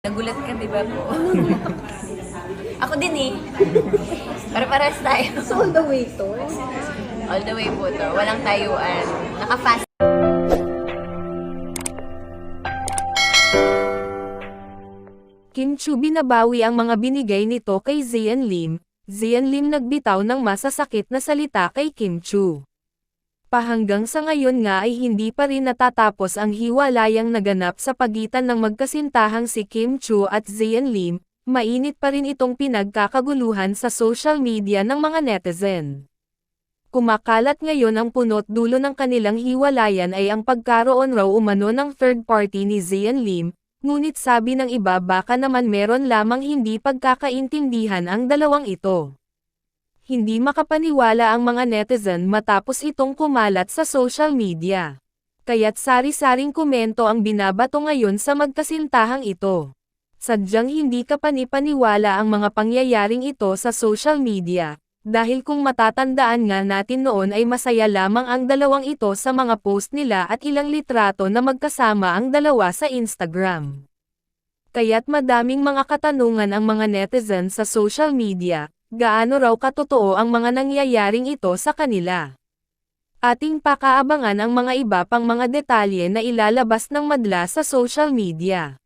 Nagulat ka, di ba po? Ako din eh. Para-paras tayo. So, all the way to. All the way po to. Walang tayuan. Naka-fast. Kim Chu binabawi ang mga binigay nito kay Zian Lim, Zian Lim nagbitaw ng masasakit na salita kay Kim Chu. Pahanggang sa ngayon nga ay hindi pa rin natatapos ang hiwalayang naganap sa pagitan ng magkasintahang si Kim Chu at Zian Lim, mainit pa rin itong pinagkakaguluhan sa social media ng mga netizen. Kumakalat ngayon ang punot dulo ng kanilang hiwalayan ay ang pagkaroon raw umano ng third party ni Zian Lim, ngunit sabi ng iba baka naman meron lamang hindi pagkakaintindihan ang dalawang ito. Hindi makapaniwala ang mga netizen matapos itong kumalat sa social media. Kaya't sari-saring komento ang binabato ngayon sa magkasintahang ito. Sadyang hindi kapanipaniwala ang mga pangyayaring ito sa social media, dahil kung matatandaan nga natin noon ay masaya lamang ang dalawang ito sa mga post nila at ilang litrato na magkasama ang dalawa sa Instagram. Kaya't madaming mga katanungan ang mga netizen sa social media, gaano raw katotoo ang mga nangyayaring ito sa kanila. Ating pakaabangan ang mga iba pang mga detalye na ilalabas ng madla sa social media.